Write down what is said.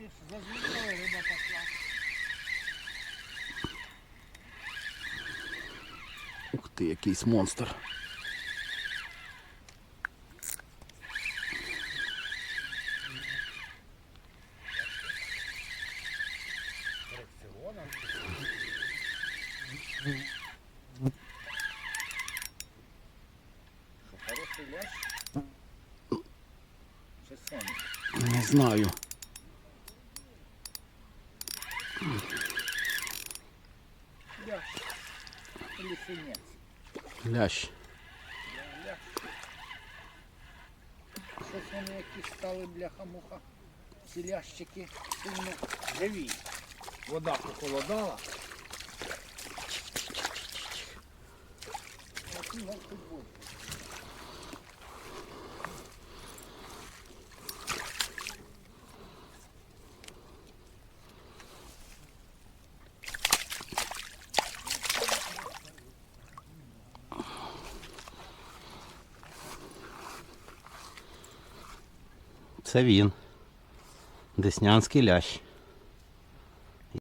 Риба пошла. Ух ти, якийсь монстр. Хороший лящ? Чи соник? Не знаю. Лящ. Щось вони якісь стали бляха-муха. Ці лящики сильно живі. Вода похолодала. От Це він. Деснянський лящ.